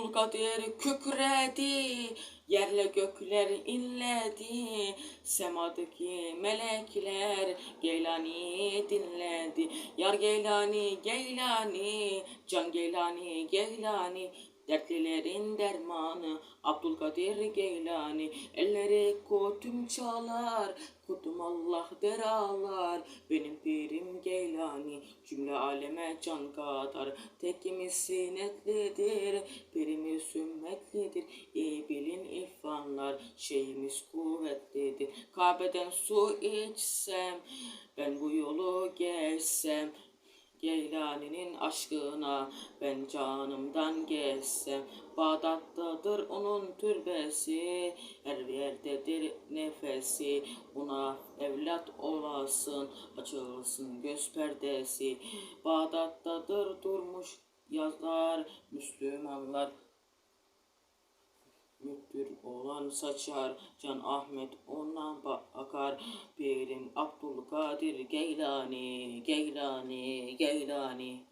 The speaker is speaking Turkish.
Abdülkadir kükredi, yerle gökler inledi. Semadaki melekler Geylani dinledi. Yar Geylani, Geylani, Can Geylani, Geylani. Dertlilerin dermanı Abdülkadir Geylani Elleri kutum çalar Kutum Allah der Benim pirim Geylani Cümle aleme can kadar. Tekimiz sinetlidir Pirimiz ümmetlidir. İyi bilin irfanlar Şeyimiz kuvvetlidir. Kabe'den su içsem Ben bu yolu geçsem Geylani'nin aşkına ben canımdan geçsem Bağdat'tadır onun türbesi Her yerdedir nefesi. Buna evlat olasın Açılsın göz perdesi. Bağdat'tadır durmuş yazar Müslümanlar Müktür olan saçar. Can Ahmet ondan bakar Pirim Abdülkadir Geylani Geylani Geylani